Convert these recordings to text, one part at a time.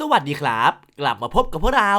สวัสดีครับ กลับมาพบกับพวกเรา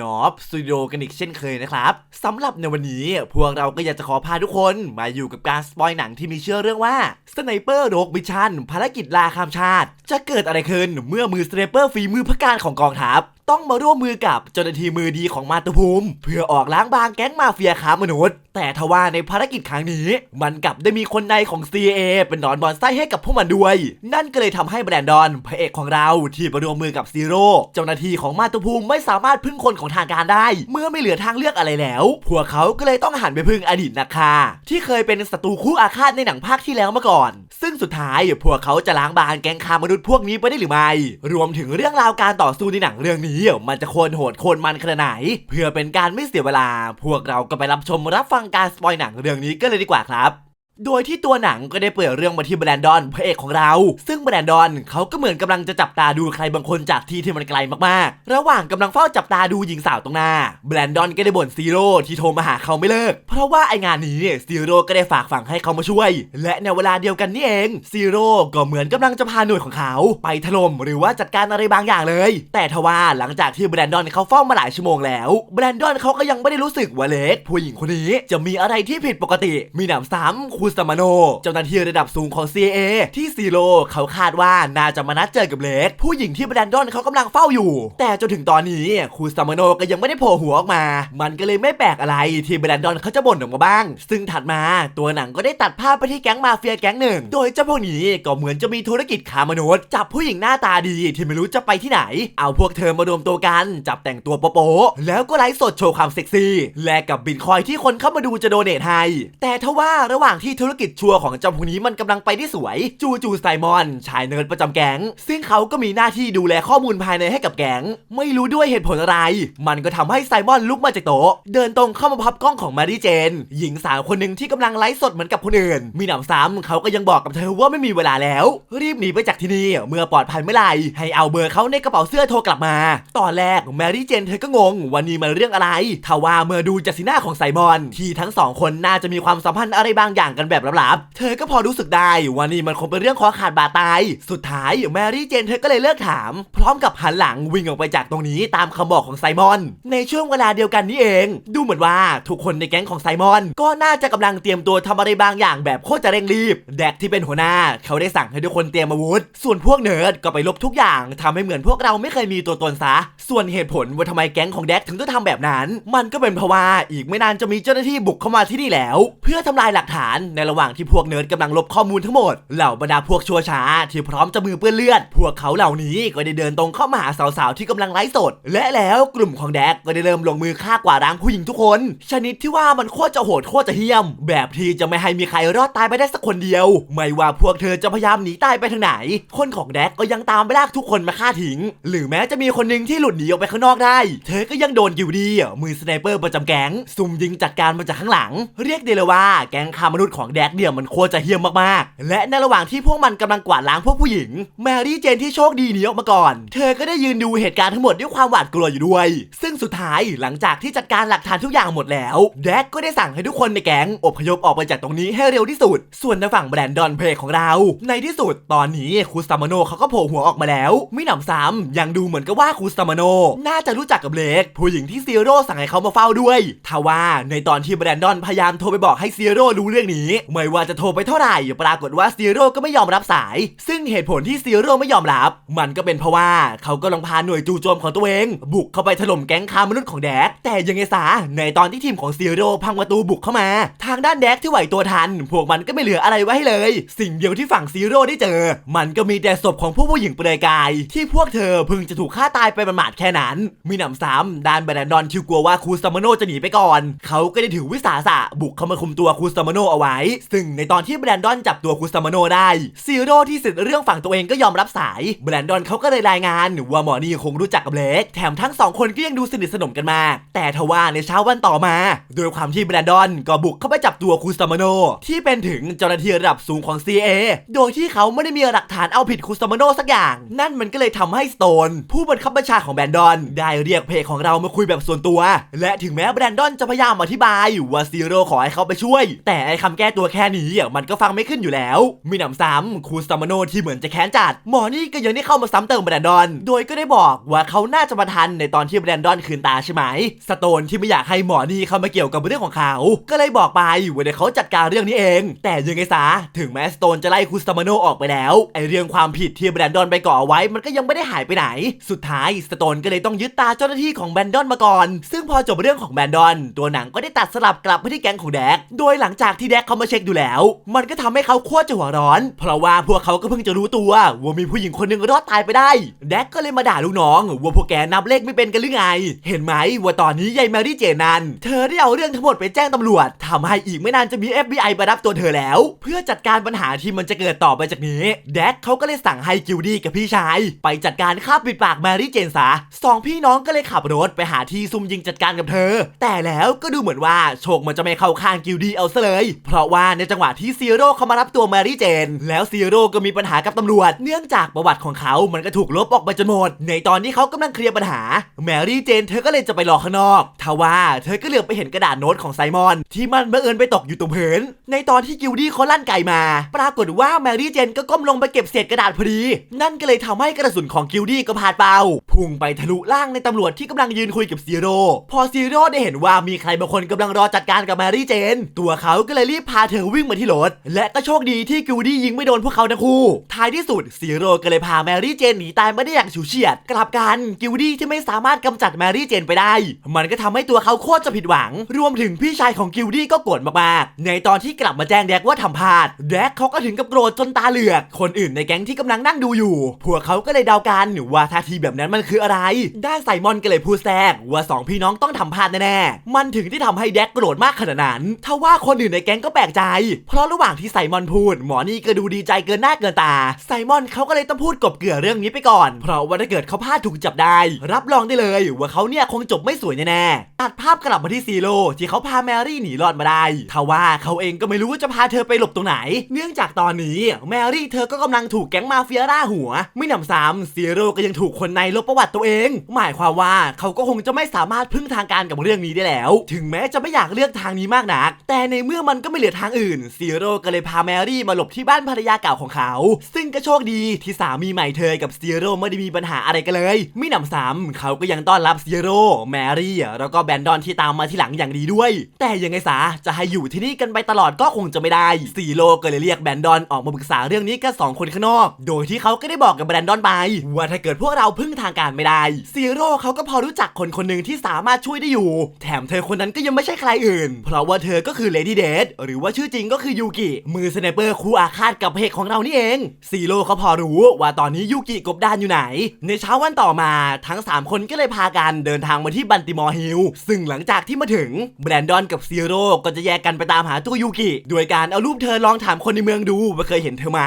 นอฟสตูดิโอกันอีกเช่นเคยนะครับสำหรับในวันนี้พวกเราก็อยากจะขอพาทุกคนมาอยู่กับการสปอยหนังที่มีเชื่อเรื่องว่าสไนเปอร์โรกบิชันภารกิจลาข้ามชาติ จะเกิดอะไรขึ้นเมื่อมือสไนเปอร์ฝีมือพระการของกองทัพต้องมาร่วมมือกับเจ้าหน้าที่มือดีของมาตุภูมิ เพื่อออกล้างบางแก๊งมาเฟียค้ามนุษย์ แต่ทว่าในภารกิจครั้งนี้ มันกลับได้มีคนในของ CIA เป็นนอนบอลไส้ให้กับพวกมันด้วย นั่นก็เลยทำให้แบรนดอนพระเอกของเราที่มาร่วมมือกับซีโร่เจ้าหน้าที่ของมาตุภูมิไม่สามารถพึ่งคนของทางการได้ เมื่อไม่เหลือทางเลือกอะไรแล้ว พวกเขาก็เลยต้องหันไปพึ่งอดีตนาคาที่เคยเป็นศัตรูคู่อาฆาตในหนังภาคที่แล้วมาก่อน ซึ่งสุดท้ายพวกเขาจะล้างบางแก๊งค้ามนุษย์พวกนี้ไปได้หรือไม่ รวมถึงเรื่องราวการต่อสู้ในหนังเรื่องนี้มันจะโคนโหดโคนมันขนาดไหน เพื่อเป็นการไม่เสียเวลา พวกเราก็ไปรับชมรับฟังการสปอยหนังเรื่องนี้กันเลยดีกว่าครับ โดยที่ตัวหนังก็ได้เปิดเรื่องมาที่แบรนดอนพระเอกของเรา ซึ่งแบรนดอนเขาก็เหมือนกำลังจะจับตาดูใครบางคนจากที่ที่มันไกลมากๆ ระหว่างกำลังเฝ้าจับตาดูหญิงสาวตรงหน้า แบรนดอนก็ได้บ่นซีโร่ที่โทรมาหาเขาไม่เลิก เพราะว่าไองานนี้เนี่ยซีโร่ก็ได้ฝากฝังให้เขามาช่วย และในเวลาเดียวกันนี่เองซีโร่ก็เหมือนกำลังจะพาหน่วยของเขา ไปถล่มหรือว่าจัดการอะไรบางอย่างเลย แต่ทว่าหลังจากที่แบรนดอนเขาเฝ้ามาหลายชั่วโมงแล้วแบรนดอนเขาก็ยังไม่ได้รู้สึกว่าเล็กผู้หญิงคนนี้จะมีอะไรที่ผิดปกติ มีหนำซ้ำคูสมาโน เจ้าหน้าที่ระดับสูงของ CIA ที่ซีโร่เขาคาดว่าน่าจะมานัดเจอกับเล็ก ผู้หญิงที่บรนดอนเขากำลังเฝ้าอยู่ แต่จนถึงตอนนี้คูซามโนก็ยังไม่ได้โผล่หัวออกมา มันก็เลยไม่แปลกอะไรที่บรนดอนเขาจะบ่นออกมาบ้าง ซึ่งถัดมาตัวหนังก็ได้ตัดภาพไปที่แก๊งมาเฟียแก๊งหนึ่ง โดยเจ้าพวกนี้ก็เหมือนจะมีธุรกิจค้ามนุษย์จับผู้หญิงหน้าตาดีที่ไม่รู้จะไปที่ไหน เอาพวกเธอมารวมตัวกัน จับแต่งตัวโป๊ะแล้วก็ไลฟ์สดโชว์ความเซ็กซี่ แลกกับบิตคอยที่คนเข้ามาดูจะโดเนทให้แต่ทว่าระหว่างที่ธุรกิจชัวร์ของเจ้าพวกนี้มันกำลังไปได้สวย จูจูไซมอน ชายเนิร์ดประจำแก๊ง ซึ่งเขาก็มีหน้าที่ดูแลข้อมูลภายในให้กับแก๊ง ไม่รู้ด้วยเหตุผลอะไร มันก็ทำให้ไซมอนลุกมาจากโต๊ะ เดินตรงเข้ามาพับกล้องของมารีเจน หญิงสาวคนหนึ่งที่กำลังไลฟ์สดเหมือนกับคนอื่น มีหนำซ้ำเขาก็ยังบอกกับเธอว่าไม่มีเวลาแล้ว รีบหนีไปจากที่นี่ เมื่อปลอดภัยเมื่อไหร่ให้เอาเบอร์เขาในกระเป๋าเสื้อโทรกลับมา ตอนแรกแมรี่เจนเธอก็งงว่านี่มันเรื่องอะไรทว่าเมื่อดูจากสีหน้าของไซมอน ที่ทั้งสองคนน่าจะมีความสัมพันธ์อะไรบางอย่างกันแบบลับๆ เธอก็พอรู้สึกได้ว่านี่มันคงเป็นเรื่องคอขาดบาดตาย สุดท้ายแมรี่เจนเธอก็เลยเลิกถาม พร้อมกับหันหลังวิ่งออกไปจากตรงนี้ตามคำบอกของไซมอน ในช่วงเวลาเดียวกันนี้เอง ดูเหมือนว่าทุกคนในแก๊งของไซมอน ก็น่าจะกำลังเตรียมตัวทำอะไรบางอย่างแบบโคตรจะเร่งรีบ แดกที่เป็นหัวหน้า เขาได้สั่งให้ทุกคนเตรียมอาวุธ ส่วนพวกเนิร์ดก็ไปลบทุกอย่างทำให้เหมือนพวกเราไม่เคยมีตัวตนซะ ส่วนเหตุผลว่าทำไมแก๊งของแดกถึงต้องทำแบบนั้น มันก็เป็นเพราะว่าอีกไม่นานจะมีเจ้าหน้าที่บุกเข้ามาที่นี่แล้ว เพื่อทำลายหลักฐานในระหว่างที่พวกเนิร์ดกำลังลบข้อมูลทั้งหมด เหล่าบรรดาพวกชัวช้า ที่พร้อมจะมือเปื้อนเลือด พวกเขาเหล่านี้ก็ได้เดินตรงเข้ามาหาสาวๆที่กำลังไลฟ์สด และแล้วกลุ่มของแดกก็ได้เริ่มลงมือฆ่ากว่าร้างผู้หญิงทุกคน ชนิดที่ว่ามันโคตรจะโหดโคตรจะเหี้ยม แบบที่จะไม่ให้มีใครรอดตายไปได้สักคนเดียว ไม่ว่าพวกเธอจะพยายามหนีตายไปทางไหน คนของแดกก็ยังตามไปลากทุกคนมาฆ่าทิ้ง หรือแม้จะมีคนหนึ่งที่หลุดหนีออกไปข้างนอกได้ เธอก็ยังโดนกิวดีมือสไนเปอร์ประจำแก๊งซุ่มยิงจัดการมาจากข้างหลัง เรียกได้เลยว่าแก๊งคามนุษย์ของแดกเดี่ยมันคตรจะเหี้ยมมากๆ และในระหว่างที่พวกมันกำลังกวาดล้างพวกผู้หญิง แมรี่เจนที่โชคดีหนีออกมาก่อน เธอก็ได้ยืนดูเหตุการณ์ทั้งหมดด้วยความหวาดกลัวอยู่ด้วย ซึ่งสุดท้ายหลังจากที่จัดการหลักฐานทุกอย่างหมดแล้วแดกก็ได้สั่งให้ทุกคนในแก๊งอพยพออกไปจากตรงนี้ให้เร็วที่สุด ส่วนในฝั่งแบรนดอนเพลของเรา ในที่สุดตอนนี้คูซามโนเขาก็โผล่หัวออกมาแล้วไม่หนำซ้ำยังดูเหมือนกับว่าคูซามโน น่าจะรู้จักกับเล็กผู้หญิงที่ซีโร่สั่งให้เขามาเฝ้าด้วยทว่าในตอนที่แบรนดอนพยายามโทรไปบอกให้ซีโร่รู้เรื่องนี้ไม่ว่าจะโทรไปเท่าไหร่ปรากฏว่าซีโร่ก็ไม่ยอมรับสาย ซึ่งเหตุผลที่ซีโร่ไม่ยอมรับ มันก็เป็นเพราะว่าเขากำลังพาหน่วยจู่โจมของตัวเอง บุกเข้าไปถล่มแก๊งค้ามนุษย์ของแดก แต่ยังไงซะในตอนที่ทีมของซีโร่พังประตูบุกเข้ามา ทางด้านแดกที่ไหวตัวทัน พวกมันก็ไม่เหลืออะไรไว้ให้เลย สิ่งเดียวที่ฝั่งซีโร่ได้เจอ มันก็มีแต่ศพของผู้ผู้หญิงเปลือยกาย ที่พวกเธอเพิ่งจะถูกฆ่าตายไปประมาทแค่นั้น มีหนำซ้ำด้านแบรนดอนที่กลัวว่าครูซามโนจะหนีไปก่อน เขาก็ได้ถือวิสาสะบุกเข้ามาคุมตัวคูซามโนเอาไว้ซึ่งในตอนที่แบรนดอนจับตัวคูซามโนได้ซีโร่ที่เสร็จเรื่องฝั่งตัวเองก็ยอมรับสาย แบรนดอนเขาก็เลยรายงาน ว่าหมอนี่คงรู้จักกับเล็ก แถมทั้งสองคนก็ยังดูสนิทสนมกันมา แต่ทว่าในเช้าวันต่อมาโดยความที่แบรนดอนก็บุกเข้าไปจับตัวคูซามโน ที่เป็นถึงเจ้าหน้าที่ระดับสูงของ CA โดยที่เขาไม่ได้มีหลักฐานเอาผิดคูซามโนสักอย่าง นั่นมันก็เลยทำให้สโตน ผู้บังคับบัญชาของแบรนดอน ได้เรียกเพจของเรามาคุยแบบส่วนตัว และถึงแม้แบรนดอนจะพยายามอธิบายว่าซีโร่ขอให้เขาไปช่วย แต่ไอ้คำแกก้ตัวแค่นี้อะมันก็ฟังไม่ขึ้นอยู่แล้ว มีหนำซ้ำครูซัมโนที่เหมือนจะแค้นจัด หมอนี่ก็ยังได้เข้ามาซ้ำเติมแบรนดอน โดยก็ได้บอกว่าเขาน่าจะมาทันในตอนที่แบรนดอนคืนตาใช่ไหม สโตนที่ไม่อยากให้หมอนี่เข้ามาเกี่ยวกับเรื่องของเขา ก็เลยบอกไปว่าเดี๋ยวเขาจัดการเรื่องนี้เอง แต่ยังไงซะถึงแม้สโตนจะไล่ครูซัมโนออกไปแล้วไอเรื่องความผิดที่แบรนดอนไปก่อไว้ มันก็ยังไม่ได้หายไปไหน สุดท้ายสโตนก็เลยต้องยึดตาเจ้าหน้าที่ของแบรนดอนมาก่อน ซึ่งพอจบเรื่องของแบรนดอน ตัวหนังก็ได้ตัดสลับกลับไปที่แก๊งของแดก โดยหลังจากที่แดกเขามาเช็คดูแล้ว มันก็ทำให้เขาโคตรจะหัวร้อน เพราะว่าพวกเขาก็เพิ่งจะรู้ตัว ว่ามีผู้หญิงคนหนึ่งรอดตายไปได้แดกก็เลยมาด่าลูกน้อง ว่าพวกแกนับเลขไม่เป็นกันหรือไง เห็นไหมว่าตอนนี้ยายแมรี่เจนันเธอได้เอาเรื่องทั้งหมดไปแจ้งตำรวจทำให้อีกไม่นานจะมี FBI มารับตัวเธอแล้ว เพื่อจัดการปัญหาที่มันจะเกิดต่อไปจากนี้แดกเขาก็เลยสั่งให้กิลดี้กับพี่ชาย ไปจัดการฆ่าปิดปากแมรี่เจนซะสองพี่น้องก็เลยขับรถไปหาที่ซุ่มยิงจัดการกับเธอ แต่แล้วก็ดูเหมือนว่าโชคมันจะไม่เข้าข้างกิลดี้เอาซะเลย เพราะว่าในจังหวะที่ซีโร่เขามารับตัวแมรี่เจน แล้วซีโร่ก็มีปัญหากับตำรวจ เนื่องจากประวัติของเขา มันก็ถูกลบออกไปจนหมด ในตอนที่เขากำลังเคลียร์ปัญหา แมรี่เจน เธอก็เลยจะไปรอข้างนอก ทว่าเธอก็เหลือบไปเห็นกระดาษโน้ตของไซมอน ที่มันบังเอิญไปตกอยู่ตรงพื้น ในตอนที่กิลดี้เขาลั่นไกมา ปรากฏว่าแมรี่เจนก็ก้มลงไปเก็บเศษกระดาษพอดี นั่นก็เลยทำให้กระสุนของกิลดี้ก็พลาดเป้า พุ่งไปทะลุล่างในตำรวจที่กำลังยืนคุยกับซีโร่ พอซีโร่ได้เห็นว่ามีใครบางคนกำลังรอจัดการกับแมรี่เจน ตัวเขาก็เลยรีบพาเธอวิ่งมาที่รถ และก็โชคดีที่กิลดี้ยิงไม่โดนพวกเขาทั้งคู่ ท้ายที่สุดซีโร่ก็เลยพาแมรี่เจนหนีตายมาได้อย่างฉิวเฉียด กลับกันกิลดี้ที่ไม่สามารถกำจัดแมรี่เจนไปได้ มันก็ทำให้ตัวเขาโคตรจะผิดหวัง รวมถึงพี่ชายของกิลดี้ก็โกรธมากๆในตอนที่กลับมาแจ้งแดกว่าทำพลาดแดกเขาก็ถึงกับโกรธจนตาเหลือก คนอื่นในแก๊งที่กำลังนั่งดูอยู่ พวกเขาก็เลยเดากันว่าท่าทีแบบนั้นมันคืออะไร ด้านไซมอนก็เลยพูดแทรกว่าสองพี่น้องต้องทำพลาดแน่ๆมันถึงที่ทำให้แดกโกรธมากขนาดนั้นทว่าคนอื่นในแก๊งก็แปลกใจ เพราะระหว่างที่ไซมอนพูด หมอนี่ก็ดูดีใจเกินหน้าเกินตา ไซมอนเขาก็เลยต้องพูดกบเกลื่อเรื่องนี้ไปก่อน เพราะว่าถ้าเกิดเขาพลาดถูกจับได้ รับรองได้เลยว่าเขาเนี่ยคงจบไม่สวยแน่ๆตัดภาพกลับมาที่ซีโร่ที่เขาพาแมรี่หนีรอดมาได้ทว่าเขาเองก็ไม่รู้ว่าจะพาเธอไปหลบตรงไหน เนื่องจากตอนนี้แมรี่เธอก็กำลังถูกแก๊งมาเฟียร่าหัว ไม่หนำซ้ำซีโร่ก็ยังถูกคนในลบประวัติตัวเอง หมายความว่าเขาก็คงจะไม่สามารถพึ่งทางการกับเรื่องนี้ได้แล้ว ถึงแม้จะไม่อยากเลือกทางนี้มากนัก แต่ในเมื่อมันก็ไม่เหลือทางอื่นซีโร่ก็เลยพาแมรี่มาหลบที่บ้านภรรยาเก่าของเขา ซึ่งก็โชคดีที่สามีใหม่เธอกับซีโร่ไม่ได้มีปัญหาอะไรกันเลยไม่หนำซ้ำเขาก็ยังต้อนรับซีโร่แมรี่แล้วก็แบนดอนที่ตามมาที่หลังอย่างดีด้วย แต่ยังไงซะจะให้อยู่ที่นี่กันไปตลอดก็คงจะไม่ได้ซีโร่ก็เลยเรียกแบนดอนออกมาปรึกษาเรื่องนี้กันสองคนข้างนอก โดยที่เขาก็ได้บอกกับแบนดอนไปว่าถ้าเกิดพวกเราพึ่งทางการไม่ได้ซีโร่เขาก็พอรู้จักคนคนหนึ่งที่สามารถช่วยได้อยู่ แถมเธอคนนั้นก็ยังไม่ใช่ใครอื่น เพราะว่าเธอก็คือเลดี้เดทหรือว่าชื่อจริงก็คือยูกิ มือสไนเปอร์คู่อาฆาตกับเพกของเรานี่เองซีโร่เขาพอรู้ว่าตอนนี้ยูกิกบดานอยู่ไหน ในเช้าวันต่อมาทั้ง 3 คนก็เลยพากันเดินทางมาที่บันติมอร์ฮิลซึ่งหลังจากที่มาถึงแบรนดอนกับซีโร่ก็จะแยกกันไปตามหาตัวยูกิโดยการเอารูปเธอลองถามคนในเมืองดูว่าเคยเห็นเธอไหม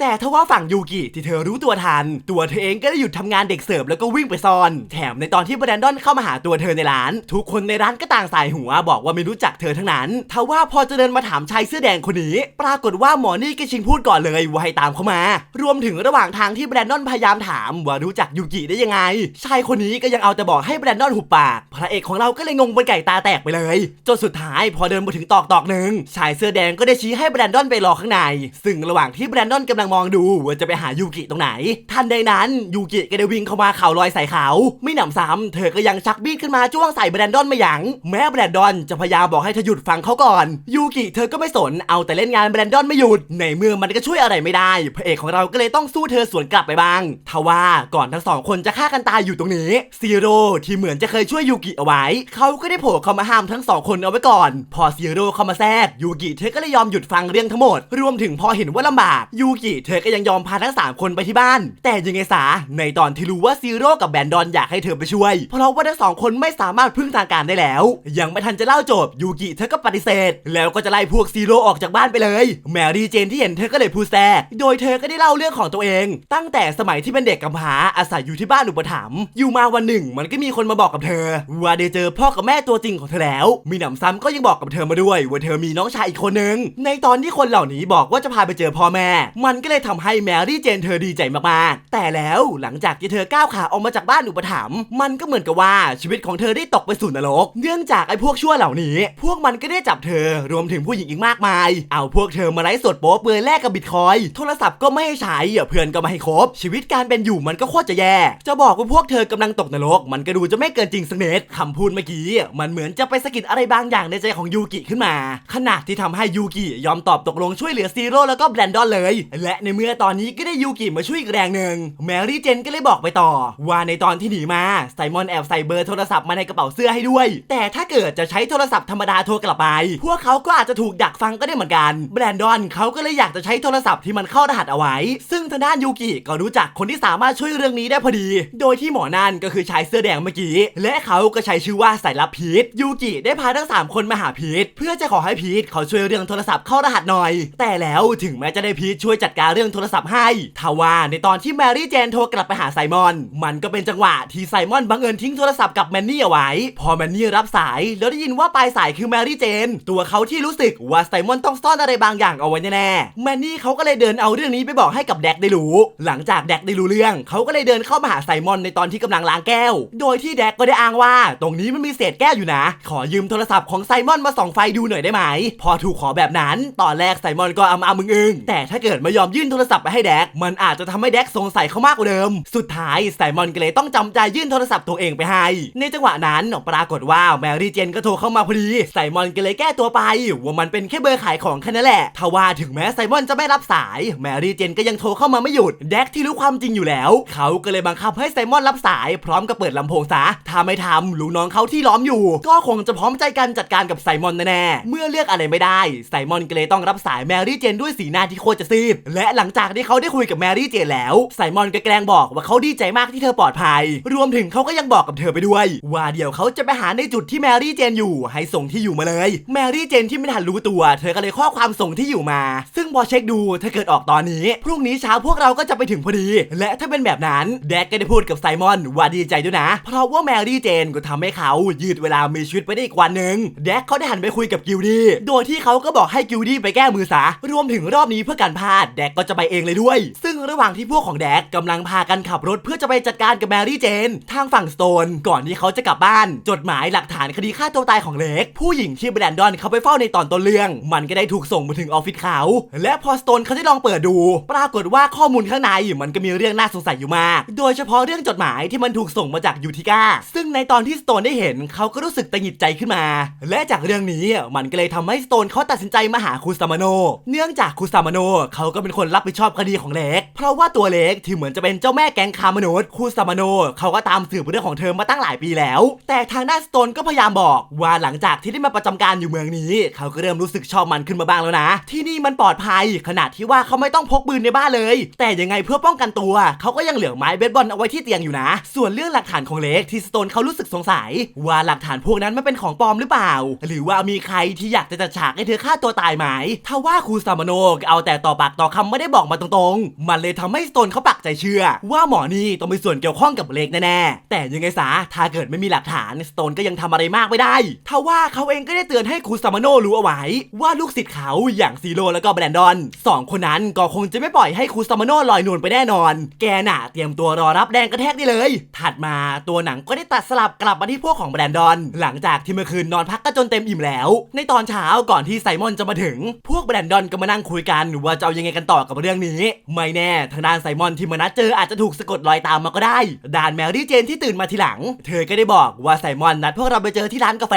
แต่ถ้าว่าฝั่งยูกิที่เธอรู้ตัวทัน ตัวเธอเองก็ได้หยุดทำงานเด็กเสิร์ฟแล้วก็วิ่งไปซ่อน แถมในตอนที่แบรนดอนเข้ามาหาตัวเธอในร้าน ทุกคนในร้านก็ต่างสายหัวบอกว่าไม่รู้จักเธอทั้งนั้นทว่าพอจะเดินมาถามชายเสื้อแดงคนนี้ ปรากฏว่าหมอนี่ก็ชิงพูดก่อนเลยว่าให้ตามเข้ามา รวมถึงระหว่างทางที่แบรนดอนพยายามถามว่ารู้จักยูกิได้ยังไง ชายคนนี้ก็ยังเอาแต่บอกให้แบรนดอนหุบปากพระเอกของเราก็เลยงงเป็นไก่ตาแตกไปเลยจนสุดท้ายพอเดินมาถึงตอกตอกหนึ่งชายเสื้อแดงก็ได้ชี้ให้แบรนดอนไปรอข้างใน ซึ่งระหว่างที่แบรนดอนกำลังมองดูว่าจะไปหายูกิตรงไหน ทันใดนั้นยูกิก็ได้วิ่งเข้ามาเข่าลอยใส่เขา ไม่หนำซ้ำเธอก็ยังชักมีดขึ้นมาจ้วงใส่แบรนดอนไม่ยัง้งแม้แบรนดอนจะพยายามบอกให้เธอหยุดฟังเขาก่อนยูกิเธอก็ไม่สนเอาแต่เล่นงานแบรนดอนไม่หยุด ในเมื่อมันก็ช่วยอะไรไม่ได้ พระเอกของเราก็เลยต้องสู้เธอสวนกลับไปบ้าง ทว่าก่อนทั้งสองคนจะฆ่ากันตายอยู่ตรงนี้ซีโร่ที่เหมือนจะเคยช่วยยูกิเอาไว้ เขาก็ได้โผล่เข้ามาห้ามทั้งสองคนเอาไว้ก่อน พอซีโร่เข้ามาแทรกยูกิเธอก็เลยยอมหยุดฟังเรื่องทั้งหมด รวมถึงพอเห็นว่าลำบากยูกิเธอก็ยังยอมพาทั้งสามคนไปที่บ้าน แต่ยังไงสาในตอนที่รู้ว่าซีโร่กับแบรนดอนอยากให้เธอไปช่วย เพราะว่าทั้งสองคนไม่สามารถพึ่งทางการได้แล้ว ยังไม่ทันจะเล่าจบยูกิเธอก็ปฏิเสธ แล้วก็จะไล่พวกซีโร่ออกจากบ้านไปเลย แมรี่เจนที่เห็นเธอก็เลยพูดแทรกโดยเธอก็ได้เล่าเรื่องของตัวเอง ตั้งแต่สมัยที่เป็นเด็กกำพร้าอาศัยอยู่ที่บ้านอุปถัมภ์อยู่มาวันหนึ่ง มันก็มีคนมาบอกกับเธอ ว่าได้เจอพ่อกับแม่ตัวจริงของเธอแล้ว มีหนำซ้ำก็ยังบอกกับเธอมาด้วย ว่าเธอมีน้องชายอีกคนนึง ในตอนที่คนเหล่านี้บอกว่าจะพาไปเจอพ่อแม่ มันก็เลยทำให้แมรี่เจนเธอดีใจมากๆ แต่แล้วหลังจากที่เธอก้าวขาออกมาจากบ้านอุปถัมภ์มันก็เหมือนกับว่าชีวิตของเธอได้ตกไปสู่นรก เนื่องจากไอ้พวกชั่วเหล่านี้ พวกมันก็ได้จับเธอรวมถึงผู้หญิงอีกมากมาย เอาพวกเธอมาไลฟ์สดโป๊เปลือยแลกกับบิตคอย โทรศัพท์ก็ไม่ให้ใช้เพื่อนก็ไม่ให้คบ ชีวิตการเป็นอยู่มันก็โคตรจะแย่ จะบอกว่าพวกเธอกำลังตกนรก มันก็ดูจะไม่เกินจริงสักนิดคำพูดเมื่อกี้ มันเหมือนจะไปสะกิดอะไรบางอย่างในใจของยูกิขึ้นมาขนาดที่ทำให้ยูกิยอมตอบตกลงช่วยเหลือซีโร่แล้วก็แบรนดอนเลย และในเมื่อตอนนี้ก็ได้ยูกิมาช่วยอีกแรงหนึ่งแมรี่เจนก็เลยบอกไปต่อ ว่าในตอนที่หนีมาไซมอนแอบใส่เบอร์โทรศัพท์มาในกระเป๋าเสื้อให้ด้วย แต่ถ้าเกิดจะใช้โทรศัพท์ธรรมดาโทรกลับไป พวกเขาก็อาจจะถูกดักฟังก็ได้เหมือนกัน แบรนดอนเขาก็เลยอยากจะใช้โทรศัพท์ที่มันเข้ารหัสเอาไว้ ซึ่งทางด้านยูกิก็รู้จักคนที่สามารถช่วยเรื่องนี้ได้พอดี โดยที่หมอนั่นก็คือชายเสื้อแดงเมื่อกี้ และเขาก็ใช้ชื่อว่าสายลับพีทยูกิได้พาทั้งสามคนมาหาพีทเพื่อจะขอให้พีทเขาช่วยเรื่องโทรศัพท์เข้ารหัสหน่อย แต่แล้วถึงแม้จะได้พีทช่วยจัดการเรื่องโทรศัพท์ให้ทว่าในตอนที่แมรี่เจนโทรกลับไปหาไซมอน มันก็เป็นจังหวะที่ไซมอนบังเอิญทิ้งโทรศัพท์กับแมนนี่เอาไว้ พอแมนนี่รับสายแล้วได้ยินว่าปลายสายคือแมรี่เจน ตัวเขาที่รู้สึกว่าไซมอนต้องซ่อนอะไรบางอย่างเอาไว้แน่ๆแมนนี่เขาก็เลยเดินเอาเรื่องนี้ไปบอกให้กับแดกได้รู้ หลังจากแดกได้รู้เรื่องเขาก็เลยเดินเข้ามาหาไซมอนในตอนที่กำลังล้างแก้ว โดยที่แดกก็ได้อ้างว่า ตรงนี้มันมีเศษแก้วอยู่นะ ขอยืมโทรศัพท์ของไซมอนมาส่องไฟดูหน่อยได้ไหม พอถูกขอแบบนั้น ตอนแรกไซมอนก็อำอามึงอึงแต่ถ้าเกิดไม่ยอมยื่นโทรศัพท์ไปให้แดก มันอาจจะทำให้แดกสงสัยเขามากกว่าเดิม สุดท้ายไซมอนก็เลยต้องจำใจยื่นโทรศัพท์ตัวเองไปให้ ในจังหวะนั้นปรากฏว่าแมรี่เจนก็โทรเข้ามาพอดีไซมอนก็เลยแก้ตัวไปว่ามันเป็นแค่เบอร์ขายของแค่นั้นแหละ ทว่าถึงแม้ไซมอนจะไม่รับสาย แมรี่เจนก็ยังโทรเข้ามาไม่หยุด แดกที่รู้ความจริงอยู่แล้ว เขาก็เลยบังคับให้ไซมอนรับสาย พร้อมกับเปิดลำโพงซะถ้าไม่ทำลูกน้องเขาที่ล้อมอยู่ ก็คงจะพร้อมใจกันจัดการกับไซมอนแน่ๆ เมื่อเลือกอะไรไม่ได้ ไซมอนก็เลยต้องรับสายแมรี่เจนด้วยสีหน้าที่โคตรจะซีด และหลังจากที่เขาได้คุยกับแมรี่เจนแล้ว ไซมอนก็แกล้งบอกว่าเขาดีใจมากที่เธอปลอดภัย รวมถึงเขาก็ยังบอกกับเธอไปด้วย ว่าเดี๋ยวเขาจะไปหาในจุดที่แมรี่เจนอยู่ ให้ส่งที่อยู่มาเลย แมรี่เจนที่ไม่ทันรู้ตัวเธอก็เลยข้อความส่งที่อยู่มา ซึ่งพอเช็คดูถ้าเกิดออกตอนนี้ พรุ่งนี้เช้าพวกเราก็จะไปถึงพอดี และถ้าเป็นแบบนั้นแดกก็ได้พูดกับไซมอนว่าดีใจด้วยนะ เพราะว่าแมรี่เจนก็ทำให้เขายืดเวลามีชีวิตไปได้อีกวันหนึ่งแดกเขาได้หันไปคุยกับกิลดี้โดยที่เขาก็บอกให้กิลดี้ไปแก้มือซะรวมถึงรอบนี้เพื่อการพลาดแดกก็จะไปเองเลยด้วย ซึ่งระหว่างที่พวกของแดกกำลังพากันขับรถเพื่อจะไปจัดการกับแมรี่เจน ทางฝั่งสโตนก่อนที่เขาจะกลับบ้าน จดหมายหลักฐานคดีฆ่าตัวตายของเล็ก ผู้หญิงที่แบรนดอนเขาไปเฝ้าในตอนต้นเรื่อง มันก็ได้ถูกส่งมาถึงออฟฟิศเขา และพอสโตนเขาได้ลองเปิดดู ปรากฏว่าข้อมูลข้างในมันก็มีเรื่องน่าสงสัยอยู่มาก โดยเฉพาะเรื่องจดหมายที่มันถูกส่งมาจากยูทิก้า ซึ่งในตอนที่สโตนได้เห็นเขาก็รู้สึกตังหงิดใจขึ้นมา และจากเรื่องนี้มันก็เลยทำให้สโตนเขาตัดสินใจมาหาคูซามาโน เนื่องจากคูซามาโนเขาก็เป็นคนรับผิดชอบคดีของเล็ก เพราะว่าตัวเล็กที่เหมือนจะเป็นเจ้าแม่แก๊งคามนุษย์คูซามาโนเขาก็ตามสืบเรื่องของเธอมาตั้งหลายปีแล้ว แต่ทางด้านสโตนก็พยายามบอกว่าหลังจากที่ได้มาประจำการอยู่เมืองนี้ เขาก็เริ่มรู้สึกชอบมันขึ้นมาบ้างแล้วนะ ที่นี่มันปลอดภัยขนาดที่ว่าเขาไม่ต้องพกปืนในบ้านเลย แต่ยังไงเพื่อป้องกันตัวเขาก็ยังเหลือไม้เบสบอลเอาไว้ที่เตียงอยู่นะ ส่วนเรื่องหลักฐานของเล็กที่สโตนเขารู้สึกสงสัย ว่าหลักฐานพวกนั้นมันเป็นของปลอมหรือเปล่า หรือว่ามีใครที่อยากจะจัดฉากให้เธอฆ่าตัวตายไหมถ้าว่าครูซามโนเอาแต่ต่อปากต่อคำไม่ได้บอกมาตรงๆ มันเลยทำให้สโตนเขาปักใจเชื่อ ว่าหมอนี่ต้องมีส่วนเกี่ยวข้องกับเล็กแน่ๆแต่ยังไงซะถ้าเกิดไม่มีหลักฐานสโตนก็ยังทำอะไรมากไม่ได้ถ้าว่าเขาเองก็ได้เตือนให้ครูซามโนรู้เอาไว้ว่าลูกศิษย์เขาอย่างซีโร่แล้วก็แบรนดอนสองคนนั้นก็คงจะไม่ปล่อยให้ครูซามโนลอยนวลไปแน่นอน แกน่ะเตรียมตัวรอรับแรงกระแทกได้เลย ถัดมาตัวหนังก็ได้ตัดสลับกลับมาที่พวกของแบรนดอน หลังจากที่เมื่อคืนนอนพักกันจนเต็มอิ่มแล้ว ในตอนเช้าก่อนที่ไซมอนจะมาถึง พวกแบรนดอนก็มานั่งคุยกันว่าจะเอายังไงกันต่อกับเรื่องนี้ ไม่แน่ทางด้านไซมอนที่มานัดเจออาจจะถูกสะกดรอยตามมาก็ได้ด่านแมรี่เจนที่ตื่นมาทีหลัง เธอก็ได้บอกว่าไซมอนนัดพวกเราไปเจอที่ร้านกาแฟ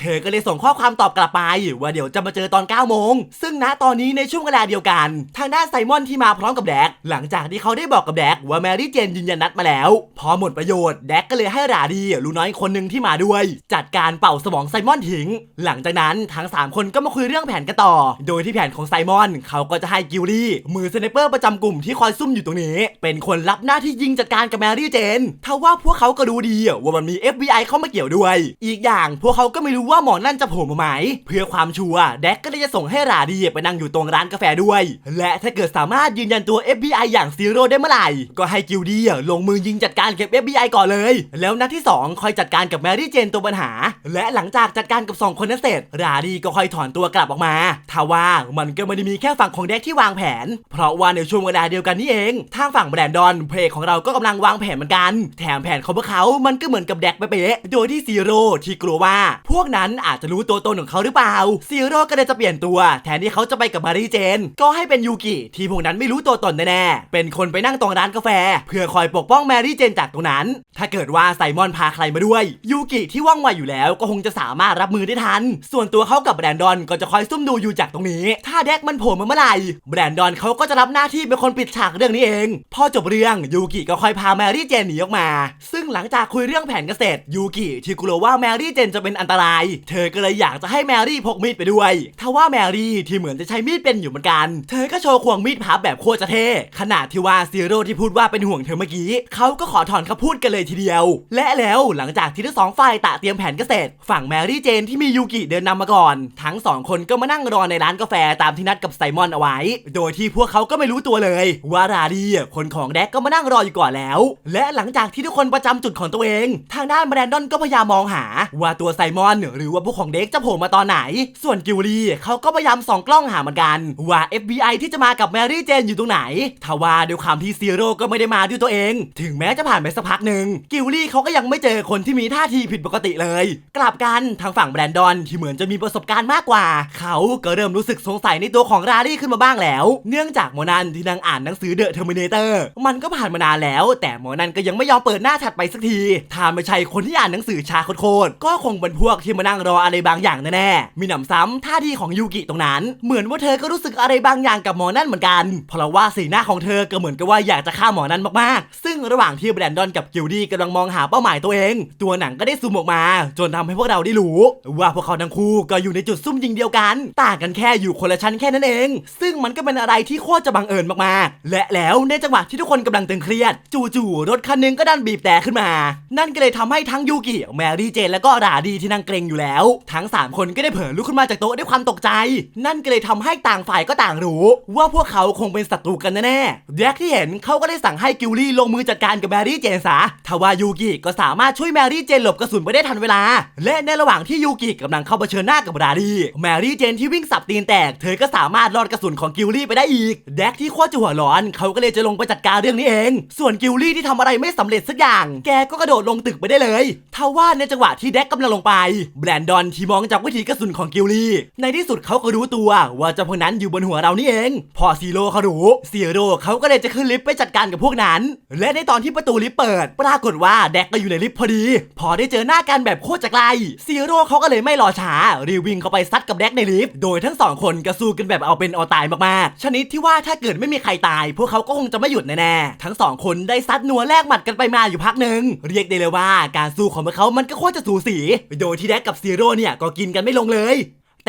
เธอก็เลยส่งข้อความตอบกลับไปว่าเดี๋ยวจะมาเจอตอน9โมง ซึ่งณตอนนี้ในช่วงเวลาเดียวกัน ทางด้านไซมอนที่มาพร้อมกับแดก หลังจากที่เขาได้บอกกับแดกว่าแมรี่เจนยืนยันนัดมาแล้ว พอหมดประโยชน์แดกก็เลยให้ราดีลูกน้อยคนหนึ่งที่มาด้วย จัดการเป่าสมองไซมอนทิ้ง หลังจากนั้นทั้ง 3 คนก็มาคุยเรื่องแผนกันต่อ โดยที่แผนของไซมอน เขาก็จะให้กิลลี่มือสไนเปอร์ประจำกลุ่มที่คอยซุ่มอยู่ตรงนี้ เป็นคนรับหน้าที่ยิงจัดการกับแมรี่เจนถ้าว่าพวกเขาก็รู้ดีว่ามันมี FBI เข้ามาเกี่ยวด้วย อีกอย่างพวกเขาก็ไม่รู้ว่าหมอนั่นจะโผล่มาไหมเพื่อความชัวร์แดกก็เลยจะส่งให้ราดีไปนั่งอยู่ตรงร้านกาแฟด้วย และถ้าเกิดสามารถยืนยันตัว FBI อย่างซีโร่ได้เมื่อไหร่ ก็ให้กิลดี้ลงมือยิงจัดการเก็บ FBI ก่อนเลย แล้วนัดที่ 2 คอยจัดการกับแมรี่เจนตัวปัญหา และหลังจากจัดการกับ 2 คนนั้นเสร็จ ราดีก็ค่อยถอนตัวกลับออกมาทว่ามันก็ไม่ได้มีแค่ฝั่งของแดกที่วางแผน เพราะว่าในช่วงเวลาเดียวกันนี่เองทางฝั่งแบรนดอนเพลงของเราก็กำลังวางแผนเหมือนกัน แถมแผนของพวกเขา มันก็เหมือนกับแดกเป๊ะโดยที่ซีโร่ที่กลัวว่า พวกนั้นอาจจะรู้ตัวตนของเขาหรือเปล่าซีโร่ก็เลยจะเปลี่ยนตัว แทนที่เขาจะไปกับมารีเจน ก็ให้เป็นยูกิที่พวกนั้นไม่รู้ตัวตนแน่ๆเป็นคนไปนั่งตรงร้านกาแฟ เพื่อคอยปกป้องแมรี่เจนจากตรงนั้น ถ้าเกิดว่าไซมอนพาใครมาด้วย ยูกิที่ว่องไวอยู่แล้วก็คงจะสามารถรับมือได้ทัน ส่วนตัวเขากับแบรนดอนก็จะคอยซุ่มดูอยู่จากตรงนี้ ถ้าแดกมันโผล่มาเมื่อไหร่แบรนดอนเขาก็จะรับหน้าที่เป็นคนปิดฉากเรื่องนี้เอง พอจบเรื่องยูกิก็คอยพาแมรี่เจนหนีออกมา ซึ่งหลังจากคุยเรื่องแผนกันเสร็จยูกิที่กลัวว่าแมรี่เจนจะเป็นอันตราย เธอก็เลยอยากจะให้แมรี่พกมีดไปด้วยทว่าแมรี่ที่เหมือนจะใช้มีดเป็นอยู่เหมือนกัน เธอก็โชว์ควงมีดพับแบบโคตรจะเท่ขนาดที่ว่าซีโร่ที่พูดว่าเป็นห่วงเธอเมื่อกี้เขาก็ขอถอนคำพูดกันเลยทีเดียว และแล้วหลังจากที่ทั้งสองฝ่ายตะเตรียมแผนกันเสร็จฝั่งแมรี่เจนที่มียูกิเดินนำมาก่อน ทั้งสองคนก็มานั่งรอในร้านกาแฟตามที่นัดกับไซมอนเอาไว้ โดยที่พวกเขาก็ไม่รู้ตัวเลย ว่าราดีคนของแดกก็มานั่งรออยู่ก่อนแล้ว และหลังจากที่ทุกคนประจำจุดของตัวเอง ทางด้านแบรนดอนก็พยายามมองหา ว่าตัวไซมอนหรือว่าพวกของเด็กจะโผล่มาตอนไหน ส่วนกิวลี่เขาก็พยายามส่องกล้องหาเหมือนกันว่า FBI ที่จะมากับแมรี่เจนอยู่ตรงไหนทว่าด้วยความที่ซีโร่ก็ไม่ได้มาด้วยตัวเอง ถึงแม้จะผ่านไปสักพักหนึ่งกิวลี่เขาก็ยังไม่เจอคนที่มีท่าทีผิดปกติเลย กลับกันทางฝั่งแบรนดอนที่เหมือนจะมีประสบการณ์มากกว่า เขาก็เริ่มรู้สึกสงสัยในตัวของรารี่ขึ้นมาบ้างแล้ว เนื่องจากหมอนันที่นางอ่านหนังสือเดอะเทอร์มินเตอร์มันก็ผ่านมานานแล้ว แต่หมอนันก็ยังไม่ยอมเปิดหน้าถัดไปสักทีถ้าไม่ใช่คนที่อ่านหนังสือชาโคตรๆก็คงเป็นพวกที่มานั่งรออะไรบางอย่างแน่ๆมีหนำซ้ำท่าทีของยูกิตรงนั้น เหมือนว่าเธอก็รู้สึกอะไรบางอย่างกับหมอนั่นเหมือนกัน เพราะว่าสีหน้าของเธอก็เหมือนกับว่าอยากจะฆ่าหมอนั่นมากๆ ซึ่งระหว่างที่แบรนดอนกับกิลดี้กำลังมองหาเป้าหมายตัวเอง ตัวหนังก็ได้ซูมออกมา จนทำให้พวกเราได้รู้ ว่าพวกเขาทั้งคู่ก็อยู่ในจุดซุ่มยิงเดียวกัน ต่างกันแค่อยู่คนละชั้นแค่นั้นเอง ซึ่งมันก็เป็นอะไรที่โคตรจะบังเอิญมากๆ และแล้วในจังหวะที่ทุกคนกำลังตึงเครียด จู่ๆรถคันหนึงก็ดันบีบแต่ขึ้นมา นั่นก็เลยทำให้ทั้งยูกิแมรี่เจนและก็ราดีที่นั่งเกรงอยู่แล้ว ทั้งสามคนก็ได้เผลอลุกขึ้นมาจากโตะด้วยความตกใจ นั่นก็เลยทำให้ต่างฝ่ายก็ต่างรู้ ว่าพวกเขาคงเป็นศัตรูกันแน่ๆแดกที่เห็นเขาก็ได้สั่งให้กิลลี่ลงมือจัดการกับแมรี่เจนซะทว่ายูกิก็สามารถช่วยแมรี่เจนหลบกระสุนไปได้ทันเวลา และในระหว่างที่ยูกิกำลังเข้าเผชิญหน้ากับราดีแมรี่เจนที่วิ่งสับตีนแตก เธอก็สามารถรอดกระสุนของกิลลี่ไปได้อีกแดกที่โคตรจะหัวร้อน เขาก็เลยจะลงไปจัดการเรื่องนี้เอง ส่วนกิลลี่ที่ทำอะไรไม่สำเร็จสักอย่าง แกก็กระโดดลงตึกไปได้เลยทว่าในจังหวะที่แดกกำลังลงไป แบรนดอนที่มองจากวิถีกระสุนของกิลลี่ในที่สุดเขาก็รู้ตัวว่าเจ้าพวกนั้นอยู่บนหัวเรานี่เอง พอซีโร่เขารู้ซีโร่เขาก็เลยจะขึ้นลิฟต์ไปจัดการกับพวกนั้น และในตอนที่ประตูลิฟต์เปิด ปรากฏว่าแดกก็อยู่ในลิฟต์พอดี พอได้เจอหน้ากันแบบโคตรจะไกลซีโร่เขาก็เลยไม่รอช้ารีวิ่งเข้าไปซัดกับแดกในลิฟต์โดยทั้งสองคนก็สู้กันแบบเอาเป็นเอาตายมากๆชนิดที่ว่าถ้าเกิดไม่มีใครตาย พวกเขาก็คงจะไม่หยุดแน่ๆทั้งสองคนได้ซัดนัวแลกหมัดกันไปมาอยู่พักหนึ่งเรียกได้เลยว่าการสู้ของพวกเขามันก็โคตรจะสูสี โดยที่แดกกับซีโร่เนี่ยก็กินกันไม่ลงเลย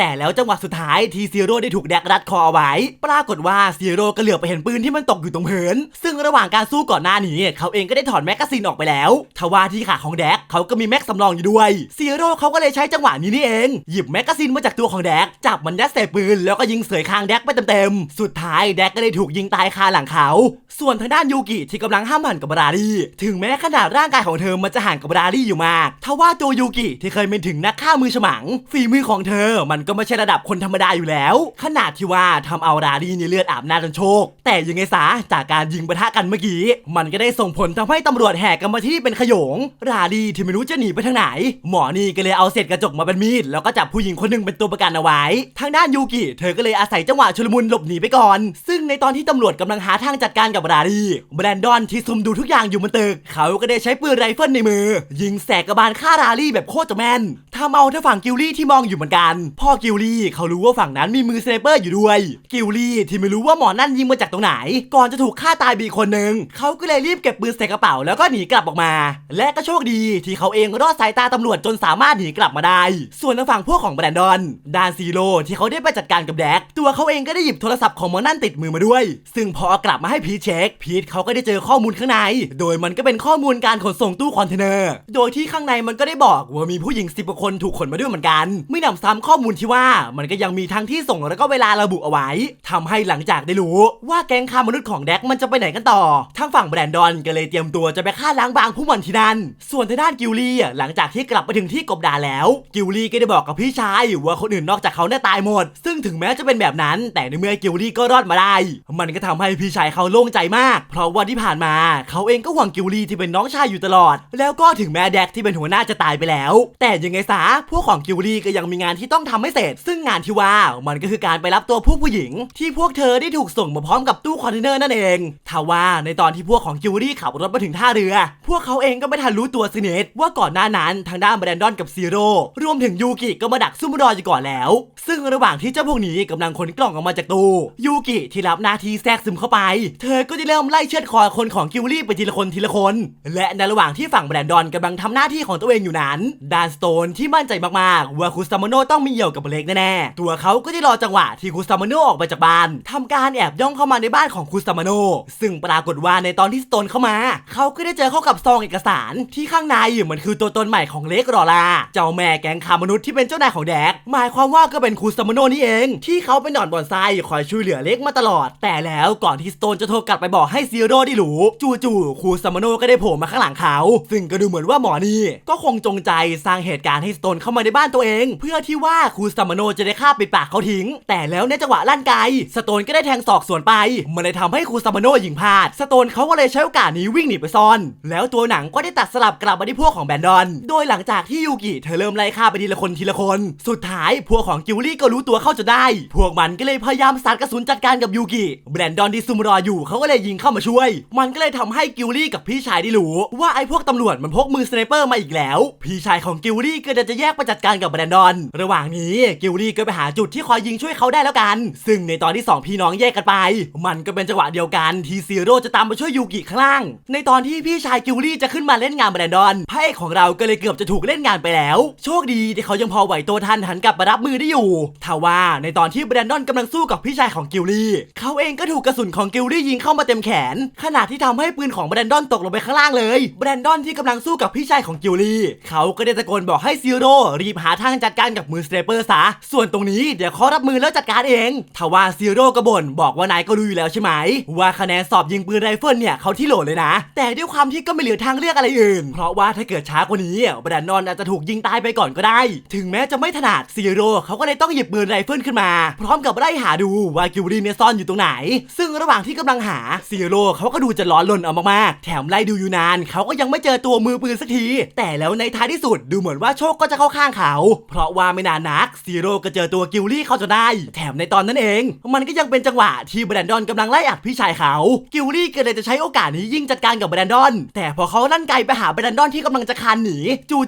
แต่แล้วจังหวะสุดท้ายทีซีโร่ได้ถูกแดกรัดคอเอาไว้ ปรากฏว่าซีโร่ก็เหลือบไปเห็นปืนที่มันตกอยู่ตรงพื้นซึ่งระหว่างการสู้ก่อนหน้านี้เขาเองก็ได้ถอดแมกกาซีนออกไปแล้วทว่าที่ขาของแดกเขาก็มีแม็กสำรองอยู่ด้วยซีโร่เขาก็เลยใช้จังหวะนี้นี่เอง หยิบแมกกาซีนมาจากตัวของแดกจับมันยัดใส่ปืนแล้วก็ยิงเสยคางแดกไปเต็มๆ สุดท้ายแดกก็ได้ถูกยิงตายคาหลังเขา ส่วนทางด้านยูกิที่กำลังห้ามหันกับรารีถึงแม้ขนาดร่างกายของเธอมันจะห่างกับรารีอยู่มากทว่าตัวยูกิที่เคยเป็นถึงนักฆ่ามือฉมังฝีมือของเธอมันก็ไม่ใช่ระดับคนธรรมดาอยู่แล้ว ขนาดที่ว่าทำเอารารีนี่เลือดอาบหน้าจนโชคแต่ยังไงซะจากการยิงปะทะกันเมื่อกี้ มันก็ได้ส่งผลทำให้ตำรวจแห่กันมาที่เป็นขยง รารีที่ไม่รู้จะหนีไปทางไหน หมอนี่ก็เลยเอาเศษกระจกมาเป็นมีด แล้วก็จับผู้หญิงคนหนึงเป็นตัวประกันเอาไว้ ทางด้านยูกิ เธอก็เลยอาศัยจังหวะชุลมุนหลบหนีไปก่อน ซึ่งในตอนที่ตำรวจกำลังหาทางจัดการกับรารีแบรนดอนที่ซุ่มดูทุกอย่างอยู่บนตึกเขาก็ได้ใช้ปืนไรเฟิลในมือ ยิงแสกกระบาลฆ่ารารีแบบโคตรจะแม่นทำเอาทางฝั่งกิลลี่ที่มองอยู่เหมือนกัน พอกิลลี่เขารู้ว่าฝั่งนั้นมีมือสไนเปอร์อยู่ด้วย กิลลี่ที่ไม่รู้ว่าหมอนั่นยิงมาจากตรงไหน ก่อนจะถูกฆ่าตายไปอีคนหนึ่งเขาก็เลยรีบเก็บปืนใส่กระเป๋าแล้วก็หนีกลับออกมา และก็โชคดีที่เขาเองรอดสายตาตำรวจจนสามารถหนีกลับมาได้ ส่วนทางฝั่งพวกของแบรนดอนดานซีโร่ที่เขาได้ไปจัดการกับแดกตัวเขาเองก็ได้หยิบโทรศัพท์ของหมอนั่นติดมือมาด้วย ซึ่งพอเอากลับมาให้พีทเช็คพีทเขาก็ได้เจอข้อมูลข้างใน โดยมันก็เป็นข้อมูลการขนส่งตู้คอนเทนเนอร์โดยที่ข้างในมันก็ได้บอกว่ามีผู้หญิงสิบกว่าคนถูกขนมาด้วยเหมือนกัน ไม่นำซ้ำข้อมูลที่ว่ามันก็ยังมีทั้งที่ส่งแล้วก็เวลาระบุเอาไว้ทำให้หลังจากได้รู้ ว่าแก๊งค้ามนุษย์ของแดกมันจะไปไหนกันต่อทางฝั่งแบรนดอนก็เลยเตรียมตัวจะไปฆ่าล้างบางผู้มันที่นั่น ส่วนทางด้านกิลลี่หลังจากที่กลับไปถึงที่กบดานแล้ว กิลลี่ก็ได้บอกกับพี่ชายว่าคนอื่นนอกจากเขาเนี่ยตายหมด ซึ่งถึงแม้จะเป็นแบบนั้น แต่ในเมื่อกิลลี่ก็รอดมาได้ มันก็ทำให้พี่ชายเขาโล่งใจมาก เพราะว่าที่ผ่านมาเขาเองก็หวังกิลลี่ที่เป็นน้องชายอยู่ตลอด แล้วก็ถึงแม้แดกที่เป็นหัวหน้าจะตายไปแล้ว แต่ยังไงซะพวกของกิลลี่ก็ยังมีงานที่ต้องทำให้เสร็จ ซึ่งงานที่ว่ามันก็คือการไปรับตัวผู้ผู้หญิง ที่พวกเธอได้ถูกส่งมาพร้อมกับตู้คอนเทนเนอร์นั่นเองทว่าในตอนที่พวกของกิลลี่ขับรถมาถึงท่าเรือ พวกเขาเองก็ไม่ทันรู้ตัวสิเนตว่าก่อนหน้านั้นทางด้านแบรนดอนกับซีโร่รวมถึงยูกิก็มาดักซุ่มรออยู่ก่อนแล้ว ซึ่งระหว่างที่เจ้าพวกนี้กำลังขนกล่องออกมาจากตู้ยูกิที่รับหน้าที่แทรกซึมเข้าไป เธอก็จะเริ่มไล่เชือดคอคนของกิลลี่ไปทีละคนทีละคน และในระหว่างที่ฝั่งแบรนดอนกำลังทำหน้าที่ของตัวเองอยู่นั้นดานสโตนที่มั่นใจมากๆว่าคุซามโนต้องมีเหี่ยวกับเล็กแน่ๆ ตัวเขาก็ได้รอจังหวะที่คุซามโนออกไปจากบ้านทำการแอบย่องเข้ามาในบ้านของคุซามโน ซึ่งปรากฏว่าในตอนที่สโตนเข้ามา เขาก็ได้เจอเข้ากับซองเอกสารที่ข้างในมันคือตัวตนใหม่ของเล็กรอลา เจ้าแม่แก๊งคามนุษย์ที่เป็นเจ้านายของแดก หมายความว่าก็เป็นคุซามโนนี่เอง ที่เขาเป็นหนอนบอนไซคอยช่วยเหลือเล็กมาตลอด แต่แล้วก่อนที่สโตนจะโทรกลับไปบอกให้ซีโร่ได้รู้จู่ๆคุซามโนก็ได้โผล่มาข้างหลังเขา ซึ่งก็ดูเหมือนว่าหมอนี่ก็คงจงใจสร้างเหตุการณ์ให้สโตนเข้ามาในบ้านตัวเอง เพื่อที่ว่าคุซามโนจะได้ฆ่าปิดปากเขาทิ้ง แต่แล้วในจังหวะลั่นไกสโตนก็ได้แทงศอกสวนไป มันเลยทำให้คุซามโนยิงพลาด สโตนเขาก็เลยใช้โอกาสนี้วิ่งหนีไปซ่อน แล้วตัวหนังก็ได้ตัดสลับกลับมาที่พวกของแบนดอน โดยหลังจากที่ยูกิเธอเริ่มไล่ฆ่าไปทีละคนทีละคน สุดท้ายพวกของกิลลี่ก็รู้ตัวเข้าจนได้ พวกมันก็เลยพยายามสาดกระสุนจัดการกับยูกิแบนดอนที่ซุมรออยู่เขาก็เลยยิงเข้ามาช่วย มันก็เลยทำให้กิลลี่กับพี่ชายได้รู้ว่าไอ้พวกตำรวจมันพกมือสไนเปอร์มาอีกแล้ว พี่ชายของกิลลี่ก็จะจะแยกไปจัดการกับแบรนดอน ระหว่างนี้กิลลี่ก็ไปหาจุดที่คอยยิงช่วยเขาได้แล้วกัน ซึ่งในตอนที่สองพี่น้องแยกกันไป มันก็เป็นจังหวะเดียวกันที่ซีโร่จะตามมาช่วยยูกิข้างล่าง ในตอนที่พี่ชายกิลลี่จะขึ้นมาเล่นงานแบรนดอนพระเอกของเราก็เลยเกือบจะถูกเล่นงานไปแล้ว โชคดีที่เขายังพอไหวตัวทันหันกลับมารับมือได้อยู่ทว่าในตอนที่แบรนดอนกำลังสู้กับพี่ชายของกิลลี่เขาเองก็ถูกกระสุนของกิลลี่ยิงเข้ามาเต็มแขน ขณะที่ทำให้ปืนของแบรนดอนตกลงไปข้างล่างเลยแบรนดอนที่กำลังสู้กับพี่ชายของกิลลี่เขาก็ได้ตะโกนบอกให้ซีโร่รีบหาทางจัดการกับมือสเตรเปอร์ซะส่วนตรงนี้เดี๋ยวเขารับมือแล้วจัดการเองทว่าซีโร่ก็บ่นบอกว่านายก็รู้อยู่แล้วใช่ไหม ว่าคะแนนสอบยิงปืนไรเฟิลเนี่ยเขาที่โหลเลยนะ แต่ด้วยความที่ก็ไม่เหลือทางเลือกอะไรอื่น เพราะว่าถ้าเกิดช้ากว่านี้บรนดอนอาจจะถูกยิงตายไปก่อนก็ได้ ถึงแม้จะไม่ถนัดซีโร่เขาก็เลยต้องหยิบปืนไรเฟิลขึ้นมา พร้อมกับไล่หาดูว่ากิลลี่เนี่ยซ่อนอยู่ตรงไหน ซึ่งระหว่างที่กำลังหาซีโร่เขาก็ดูจะร้อนรนเอามากๆแถมไล่ดูอยู่นานเขาก็ยังไม่เจอตัวมือปืนสักที แต่แล้วในท้ายที่สุดดูเหมือนว่าโชคก็จะเข้าข้างเขา เพราะว่าไม่นานนักซีโร่ก็เจอตัวกิลลี่เขาจนได้ แถมในตอนนั้นเอง มันก็ยังเป็นจังหวะที่แบรนดอนกำลังไล่อัดพี่ชายเขา กิลลี่ก็เลยจะใช้โอกาสนี้ยิงจัดการกับแบรนดอน แต่พอเขาลั่นไกไปหาแบรนดอนที่กำลังจะคานหนี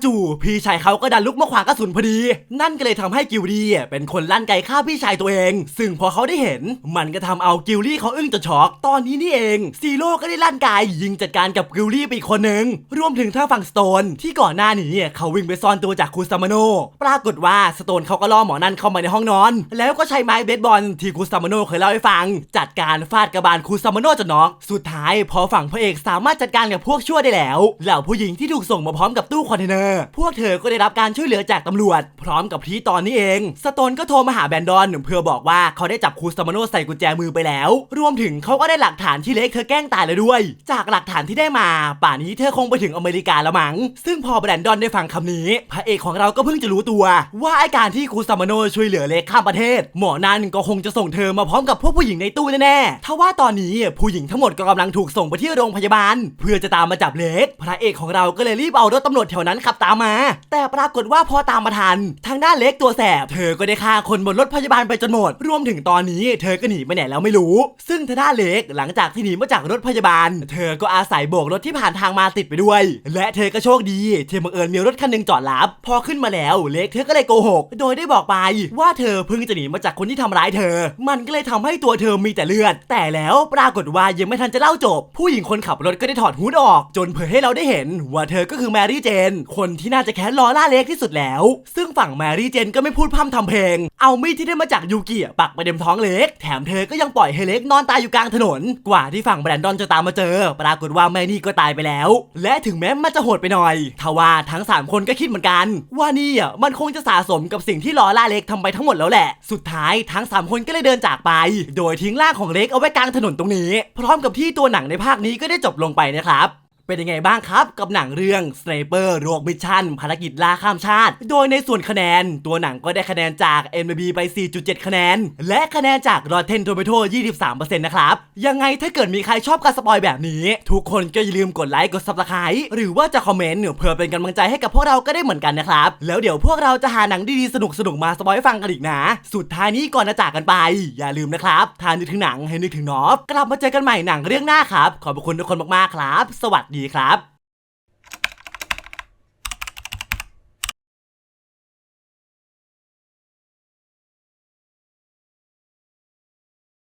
จู่ๆพี่ชายเขาก็ดันลุกมาขวางกระสุนพอดี นั่นก็เลยทำให้กิลลี่เป็นคนลั่นไกฆ่าพี่ชายตัวเอง ซึ่งพอเขาได้เห็น มันก็ทำเอากิลลี่เขาอึ้งจนช็อกตอนนี้นี่เองซีโร่ก็ได้ลั่นไกยิงจัดการกับกิลลี่ไปอีกคนหนึ่งรวมถึงทางฝั่งสโตนที่ก่อนหน้านี้เขาวิ่งไปซ่อนตัวจากคุซามโนปรากฏว่าสโตนเขาขาก็ล่อหมอนั่นเข้ามาในห้องนอน แล้วก็ใช้ไม้เบสบอลที่คุซามโนเคยเล่าให้ฟัง จัดการฟาดกระบาลคุซามโนจนน็อกสุดท้ายพอฝั่งพระเอกสามารถจัดการกับพวกชั่วได้แล้วเหล่าผู้หญิงที่ถูกส่งมาพร้อมกับตู้คอนเทนเนอร์พวกเธอก็ได้รับการช่วยเหลือจากตำรวจ พร้อมกับทีตอนนี้เอง สโตนก็โทรมาหาแบนดอนเพื่อบอกว่าเขาได้จับคุซามโนใส่กุญแจมือไปแล้ว รวมถึงเขาก็ได้หลักฐานที่เล็กเธอแกล้งตายแล้วด้วย จากหลักฐานที่ได้มา ป่านนี้เธอคงไปถึงอเมริกาแล้วมั้งซึ่งพอแบรนดอนได้ฟังคำนี้ พระเอกของเราก็เพิ่งจะรู้ตัว ว่าไอการที่ที่คุซามโนช่วยเหลือเล็กข้ามประเทศ หมอนั่นก็คงจะส่งเธอมาพร้อมกับพวกผู้หญิงในตู้แน่ๆถ้าว่าตอนนี้ผู้หญิงทั้งหมดก็กำลังถูกส่งไปที่โรงพยาบาล เพื่อจะตามมาจับเล็กพระเอกของเราก็เลยรีบเอารถตำรวจแถวนั้นขับตามมา แต่ปรากฏว่าพอตามมาทัน ทางด้านเล็กตัวแสบ เธอก็ได้ฆ่าคนบนรถพยาบาลไปจนหมด รวมถึงตอนนี้ เธอก็หนีไปไหนแล้วไม่รู้ ซึ่งทางด้านเล็กหลังจากที่หนีมาจากรถพยาบาล เธอก็อาศัยโบกรถที่ผ่านทางมาติดไปด้วย และเธอก็โชคดีที่บังเอิญมีรถคันหนึงจอดรับ พอขึ้นมาแล้วเล็กเธอก็เลยโกหก โดยได้บอกไป ว่าเธอเพิ่งจะหนีมาจากคนที่ทำร้ายเธอ มันก็เลยทำให้ตัวเธอมีแต่เลือด แต่แล้วปรากฏว่ายังไม่ทันจะเล่าจบ ผู้หญิงคนขับรถก็ได้ถอดฮูดออก จนเผยให้เราได้เห็น ว่าเธอก็คือแมรี่เจน คนที่น่าจะแค้นลอล่าเล็กที่สุดแล้ว ซึ่งฝั่งแมรี่เจนก็ไม่พูดพร่ำทำเพลง เอามีดที่ได้มาจากยูกิปักไปเต็มท้องเล็ก แถมเธอก็ยังปล่อยให้เล็กนอนตายอยู่กลางถนน กว่าที่ฝั่งแบรนดอนจะตามมาเจอ ปรากฏว่าแม่นี่ก็ตายไปแล้ว และถึงแม้มันจะโหดไปหน่อยทว่าทั้ง 3 คนก็คิดเหมือนกัน ว่านี่อะมันคงจะสะสมกับสิ่งที่ลอล่าเล็กทำไปทั้งหมดแล้วแหละ สุดท้ายทั้ง 3 คนก็เลยเดินจากไป โดยทิ้งร่างของเล็กเอาไว้กลางถนนตรงนี้ พร้อมกับที่ตัวหนังในภาคนี้ก็ได้จบลงไปนะครับ เป็นยังไงบ้างครับกับหนังเรื่อง Sniper Rogue Mission ภารกิจล่าข้ามชาติ โดยในส่วนคะแนน ตัวหนังก็ได้คะแนนจาก MDB ไป 4.7 คะแนน และคะแนนจาก Rotten Tomato 23%นะครับ ยังไงถ้าเกิดมีใครชอบการสปอยแบบนี้ ทุกคนก็อย่าลืมกดไลค์กด Subscribe หรือว่าจะคอมเมนต์เพื่อเป็นกำลังใจให้กับพวกเราก็ได้เหมือนกันนะครับ แล้วเดี๋ยวพวกเราจะหาหนังดีๆสนุกๆมาสปอยให้ฟังกันอีกนะ สุดท้ายนี้ก่อนจะจากกันไป อย่าลืมนะครับถ้านนึกถึงหนังให้นึกถึงนอฟกลับมาเจอกันใหม่หนังเรื่องหน้าครับขอบคุณทุกคนมากๆครับ สวัสดีครับ